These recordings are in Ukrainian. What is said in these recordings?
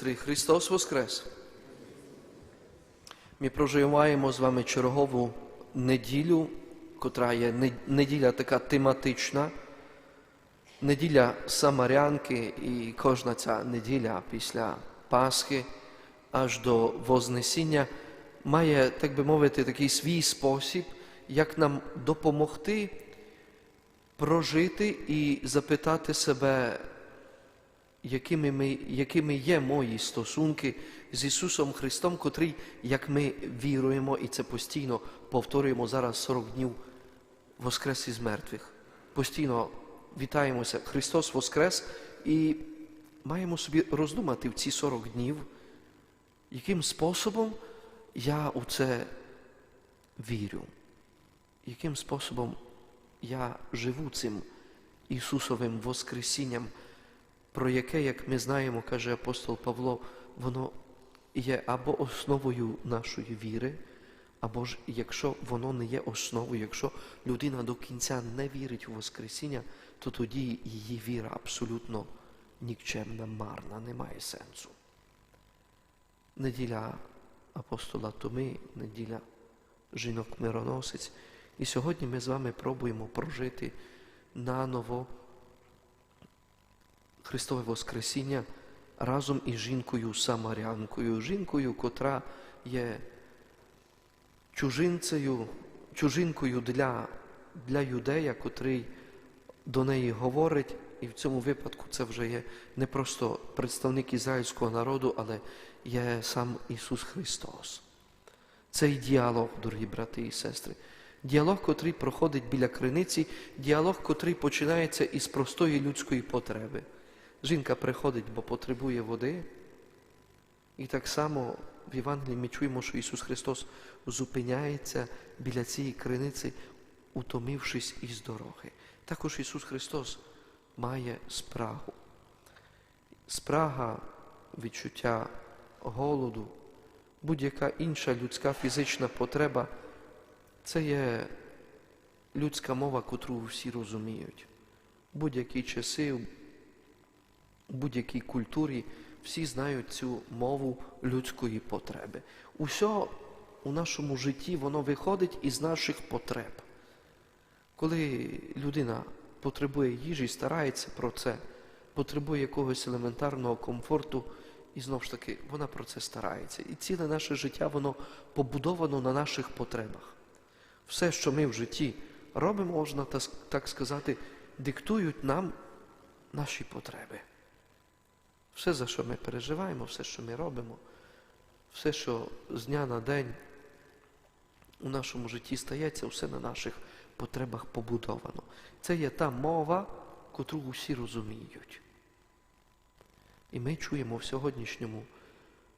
Три Христос Воскрес! Ми проживаємо з вами чергову неділю, котра є неділя така тематична, неділя Самарянки, і кожна ця неділя після Пасхи аж до Вознесіння має, так би мовити, такий свій спосіб, як нам допомогти прожити і запитати себе, якими, ми, якими є мої стосунки з Ісусом Христом, котрий, як ми віруємо, і це постійно повторюємо зараз 40 днів Воскрес із мертвих. Постійно вітаємося, Христос Воскрес, і маємо собі роздумати в ці 40 днів, яким способом я у це вірю, яким способом я живу цим Ісусовим Воскресінням, про яке, як ми знаємо, каже апостол Павло, воно є або основою нашої віри, або ж якщо воно не є основою, якщо людина до кінця не вірить у Воскресіння, то тоді її віра абсолютно нікчемна, марна, не має сенсу. Неділя апостола Томи, неділя жінок мироносець. І сьогодні ми з вами пробуємо прожити наново Христове Воскресіння разом із жінкою Самарянкою, жінкою, котра є чужинцею, чужинкою для, для юдея, котрий до неї говорить, і в цьому випадку це вже є не просто представник ізраїльського народу, але є сам Ісус Христос. Цей діалог, дорогі брати і сестри, діалог, котрий проходить біля криниці, діалог, котрий починається із простої людської потреби. Жінка приходить, бо потребує води, і так само в Євангелії ми чуємо, що Ісус Христос зупиняється біля цієї криниці, утомившись із дороги. Також Ісус Христос має спрагу. Спрага, відчуття голоду, будь-яка інша людська фізична потреба це є людська мова, котру всі розуміють. Будь-які часи, будь-якій культурі всі знають цю мову людської потреби. Усе у нашому житті воно виходить із наших потреб. Коли людина потребує їжі, старається про це, потребує якогось елементарного комфорту, і знову ж таки, вона про це старається. І ціле наше життя, воно побудовано на наших потребах. Все, що ми в житті робимо, можна так сказати, диктують нам наші потреби. Все, за що ми переживаємо, все, що ми робимо, все, що з дня на день у нашому житті стається, все на наших потребах побудовано. Це є та мова, котру усі розуміють. І ми чуємо в сьогоднішньому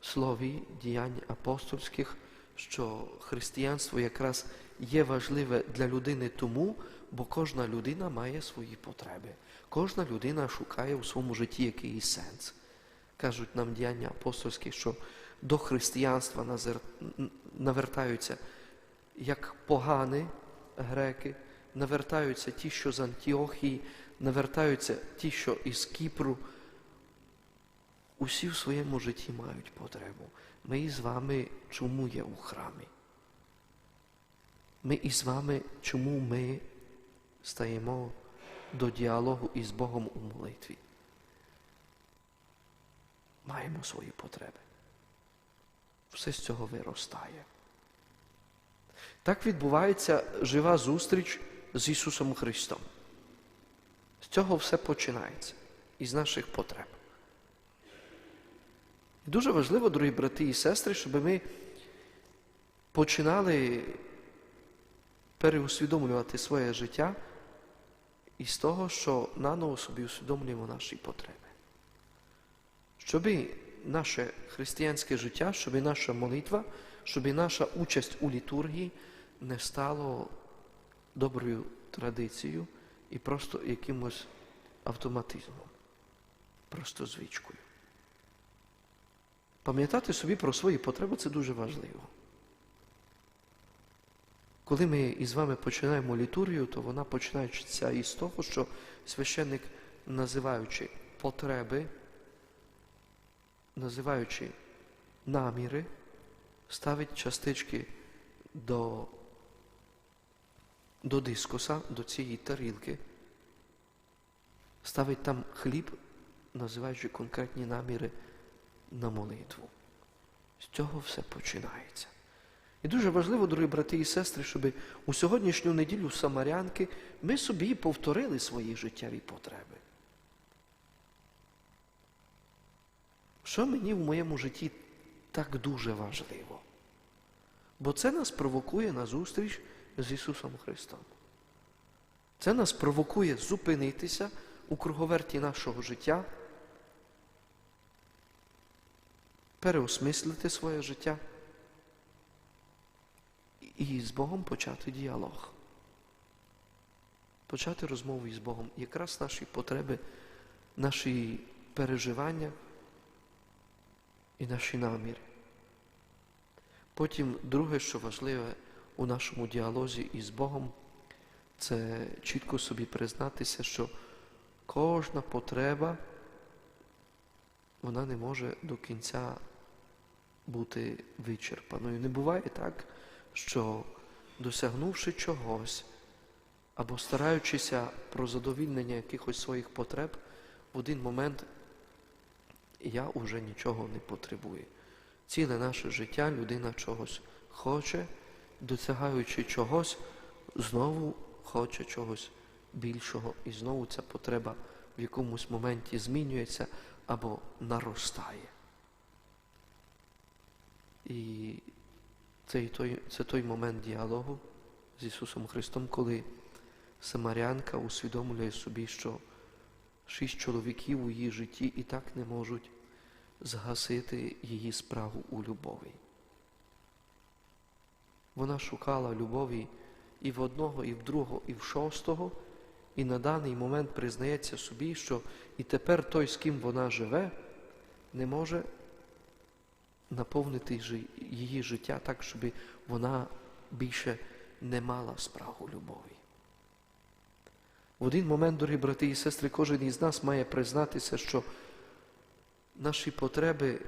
слові діянь апостольських, що християнство якраз є важливе для людини тому, бо кожна людина має свої потреби. Кожна людина шукає у своєму житті якийсь сенс. Кажуть нам діяння апостольські, що до християнства навертаються як погани греки, навертаються ті, що з Антіохії, навертаються ті, що із Кіпру. Усі в своєму житті мають потребу. Ми із вами чому є у храмі? Ми із вами, чому ми стаємо до діалогу із Богом у молитві? Маємо свої потреби. Все з цього виростає. Так відбувається жива зустріч з Ісусом Христом. З цього все починається, із наших потреб. Дуже важливо, дорогі брати і сестри, щоб ми починали переусвідомлювати своє життя із того, що наново собі усвідомлюємо наші потреби. Щоб наше християнське життя, щоб наша молитва, щоб наша участь у літургії не стало доброю традицією і просто якимось автоматизмом, просто звичкою. Пам'ятати собі про свої потреби це дуже важливо. Коли ми із вами починаємо літургію, то вона починається із того, що священник, називаючи потреби називаючи наміри, ставить частички до, до дискуса, до цієї тарілки, ставить там хліб, називаючи конкретні наміри на молитву. З цього все починається. І дуже важливо, дорогі брати і сестри, щоб у сьогоднішню неділю Самарянки ми собі повторили свої життєві потреби. Що мені в моєму житті так дуже важливо? Бо це нас провокує на зустріч з Ісусом Христом. Це нас провокує зупинитися у круговерті нашого життя, переосмислити своє життя і з Богом почати діалог. Почати розмову із Богом. Якраз наші потреби, наші переживання і наші наміри. Потім друге, що важливе у нашому діалозі із Богом, це чітко собі признатися, що кожна потреба, вона не може до кінця бути вичерпаною. Не буває так, що досягнувши чогось або стараючися про задовільнення якихось своїх потреб, в один момент я вже нічого не потребую. Ціле наше життя людина чогось хоче, досягаючи чогось, знову хоче чогось більшого. І знову ця потреба в якомусь моменті змінюється або наростає. І це, той, це той момент діалогу з Ісусом Христом, коли Самарянка усвідомлює собі, що шість чоловіків у її житті і так не можуть згасити її справу у любові. Вона шукала любові і в одного, і в другого, і в шостого, і на даний момент признається собі, що і тепер той, з ким вона живе, не може наповнити її життя так, щоб вона більше не мала справу любові. В один момент, дорогі брати і сестри, кожен із нас має признатися, що наші потреби,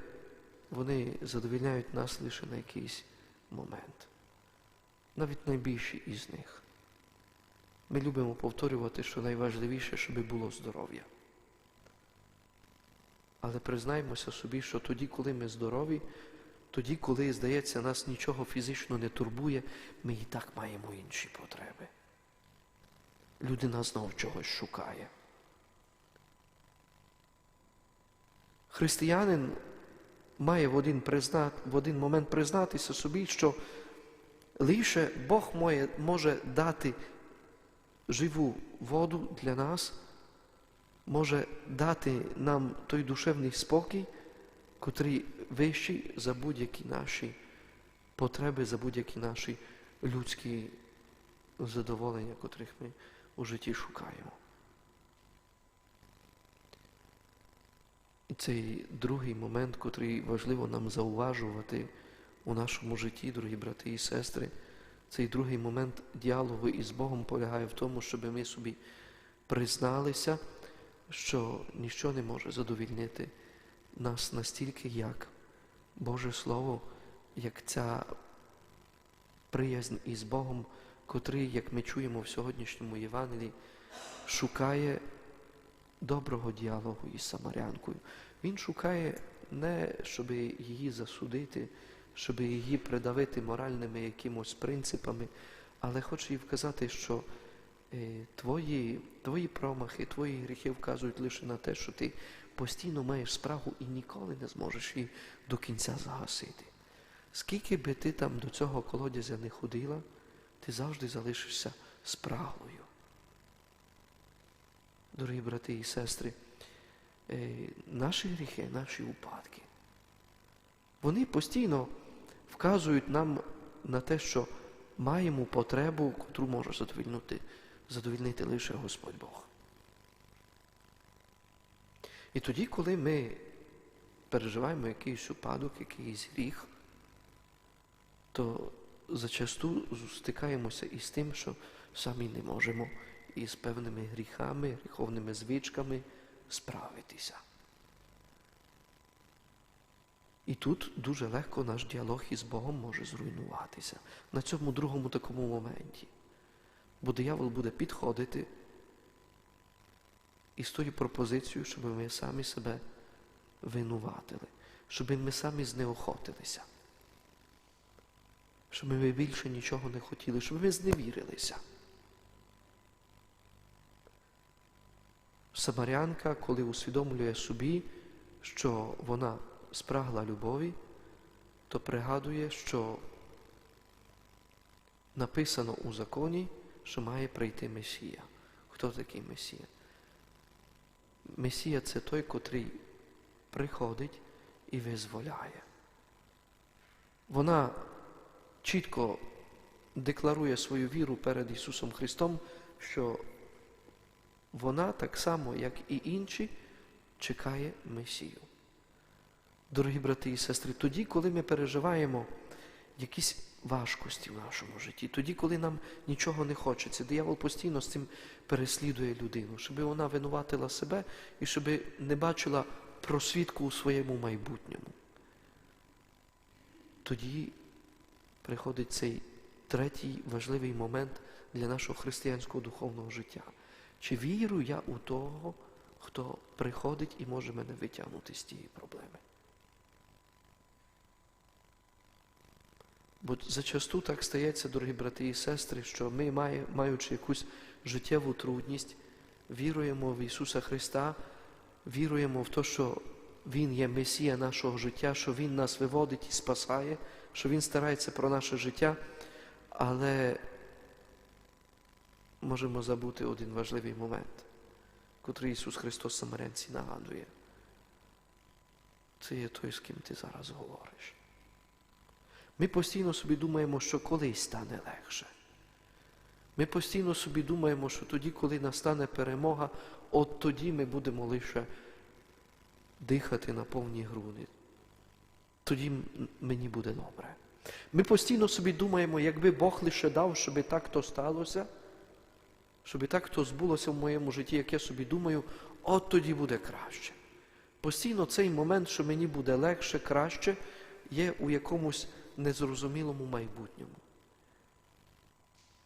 вони задовільняють нас лише на якийсь момент. Навіть найбільші із них. Ми любимо повторювати, що найважливіше, щоб було здоров'я. Але признаймося собі, що тоді, коли ми здорові, тоді, коли, здається, нас нічого фізично не турбує, ми і так маємо інші потреби. Людина знов чогось шукає. Християнин має в один, признат, в один момент признатися собі, що лише Бог може дати живу воду для нас, може дати нам той душевний спокій, котрий вищий за будь-які наші потреби, за будь-які наші людські задоволення, котрих ми у житті шукаємо. І цей другий момент, котрий важливо нам зауважувати у нашому житті, дорогі брати і сестри, цей другий момент діалогу із Богом полягає в тому, щоб ми собі призналися, що ніщо не може задовільнити нас настільки, як Боже Слово, як ця приязнь із Богом, котрий, як ми чуємо в сьогоднішньому Євангелії, шукає доброго діалогу із Самарянкою. Він шукає не, щоб її засудити, щоб її придавити моральними якимось принципами, але хоче їй вказати, що е, твої, твої промахи, твої гріхи вказують лише на те, що ти постійно маєш справу і ніколи не зможеш її до кінця загасити. Скільки би ти там до цього колодязя не ходила, ти завжди залишишся спраглою. Дорогі брати і сестри, е, наші гріхи, наші упадки, вони постійно вказують нам на те, що маємо потребу, котру може задовільнити, задовільнити лише Господь Бог. І тоді, коли ми переживаємо якийсь упадок, якийсь гріх, то зачасту стикаємося із тим, що самі не можемо із певними гріхами, гріховними звичками справитися. І тут дуже легко наш діалог із Богом може зруйнуватися на цьому другому такому моменті. Бо диявол буде підходити із тою пропозицією, щоб ми самі себе винуватили, щоб ми самі знеохотилися, щоб ми більше нічого не хотіли, щоб ми зневірилися. Самарянка, коли усвідомлює собі, що вона спрагла любові, то пригадує, що написано у законі, що має прийти Месія. Хто такий Месія? Месія це той, котрий приходить і визволяє. Вона чітко декларує свою віру перед Ісусом Христом, що вона так само, як і інші, чекає Месію. Дорогі брати і сестри, тоді, коли ми переживаємо якісь важкості в нашому житті, тоді, коли нам нічого не хочеться, диявол постійно з цим переслідує людину, щоб вона винуватила себе і щоб не бачила просвідку у своєму майбутньому. Тоді приходить цей третій важливий момент для нашого християнського духовного життя. Чи вірю я у того, хто приходить і може мене витягнути з тієї проблеми? Бо зачасту так стається, дорогі брати і сестри, що ми, маючи якусь життєву трудність, віруємо в Ісуса Христа, віруємо в те, що Він є Месія нашого життя, що Він нас виводить і спасає, що Він старається про наше життя, але можемо забути один важливий момент, котрий Ісус Христос Самарянці нагадує. Це є той, з ким ти зараз говориш. Ми постійно собі думаємо, що колись стане легше. Ми постійно собі думаємо, що тоді, коли настане перемога, от тоді ми будемо лише дихати на повні груди. Тоді мені буде добре. Ми постійно собі думаємо, якби Бог лише дав, щоб так то сталося, щоб так то збулося в моєму житті, як я собі думаю, от тоді буде краще. Постійно цей момент, що мені буде легше, краще, є у якомусь незрозумілому майбутньому.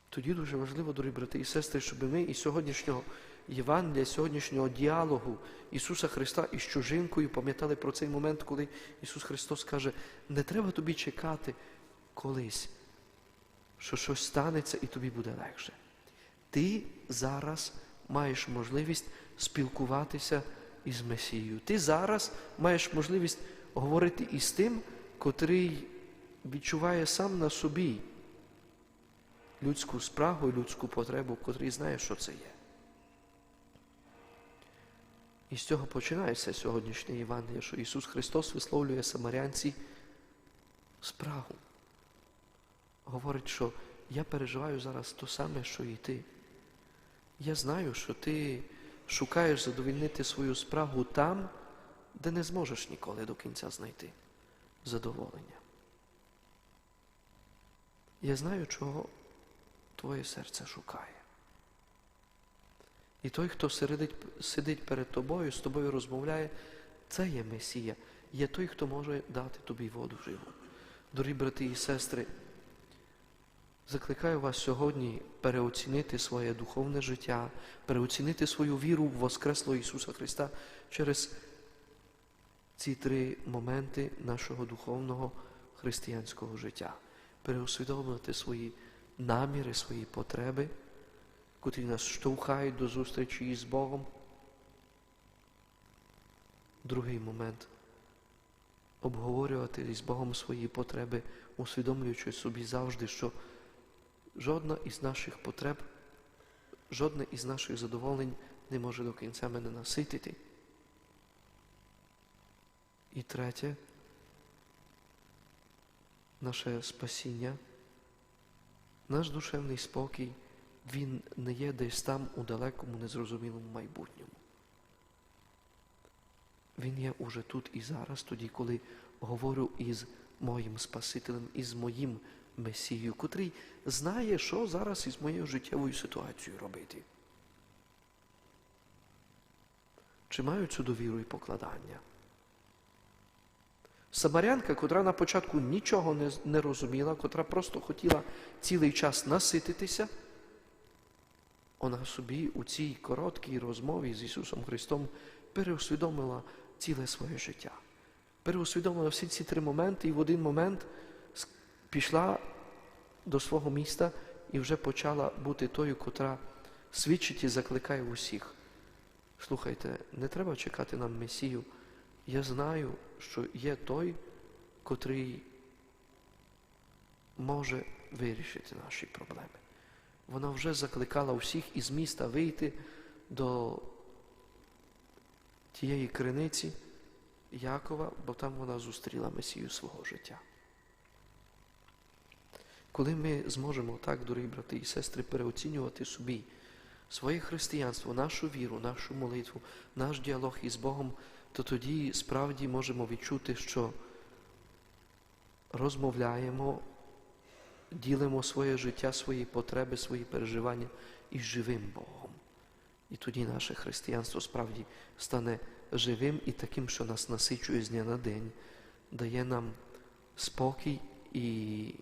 Тоді дуже важливо, дорогі брати і сестри, щоб ми із сьогоднішнього Євангелія, сьогоднішнього діалогу Ісуса Христа із чужинкою пам'ятали про цей момент, коли Ісус Христос каже, не треба тобі чекати колись, що щось станеться і тобі буде легше. Ти зараз маєш можливість спілкуватися із Месією. Ти зараз маєш можливість говорити із тим, котрий відчуває сам на собі людську спрагу і людську потребу, котрий знає, що це є. І з цього починається сьогоднішнє Євангеліє, що Ісус Христос висловлює самарянці спрагу. Говорить, що я переживаю зараз то саме, що і ти. Я знаю, що ти шукаєш задовільнити свою спрагу там, де не зможеш ніколи до кінця знайти задоволення. Я знаю, чого твоє серце шукає. І той, хто сидить, перед тобою, з тобою розмовляє, це є Месія, є той, хто може дати тобі воду живу. Дорогі брати і сестри, закликаю вас сьогодні переоцінити своє духовне життя, переоцінити свою віру в Воскреслого Ісуса Христа через ці три моменти нашого духовного християнського життя, переусвідомити свої наміри, свої потреби, котрі нас штовхають до зустрічі із Богом. Другий момент обговорювати з Богом свої потреби, усвідомлюючи собі завжди, що жодна із наших потреб, жодне із наших задоволень не може до кінця мене наситити. І третє, наше спасіння, наш душевний спокій, він не є десь там у далекому, незрозумілому майбутньому. Він є уже тут і зараз, тоді, коли говорю із моїм Спасителем, із моїм Месією, котрий знає, що зараз із моєю життєвою ситуацією робити. Чи маю цю довіру і покладання? Самарянка, котра на початку нічого не, розуміла, котра просто хотіла цілий час насититися, вона собі у цій короткій розмові з Ісусом Христом переусвідомила ціле своє життя. Переусвідомила всі ці три моменти і в один момент пішла до свого міста і вже почала бути тою, котра свідчить і закликає усіх. Слухайте, не треба чекати на Месію. Я знаю, що є той, котрий може вирішити наші проблеми. Вона вже закликала всіх із міста вийти до тієї криниці Якова, бо там вона зустріла Месію свого життя. Коли ми зможемо так, дорогі брати і сестри, переоцінювати собі своє християнство, нашу віру, нашу молитву, наш діалог із Богом, то тоді справді можемо відчути, що розмовляємо, ділимо своє життя, свої потреби, свої переживання із живим Богом. І тоді наше християнство справді стане живим і таким, що нас насичує з дня на день, дає нам спокій і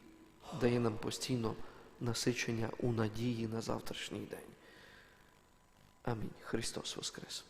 дає нам постійно насичення у надії на завтрашній день. Амінь. Христос Воскрес!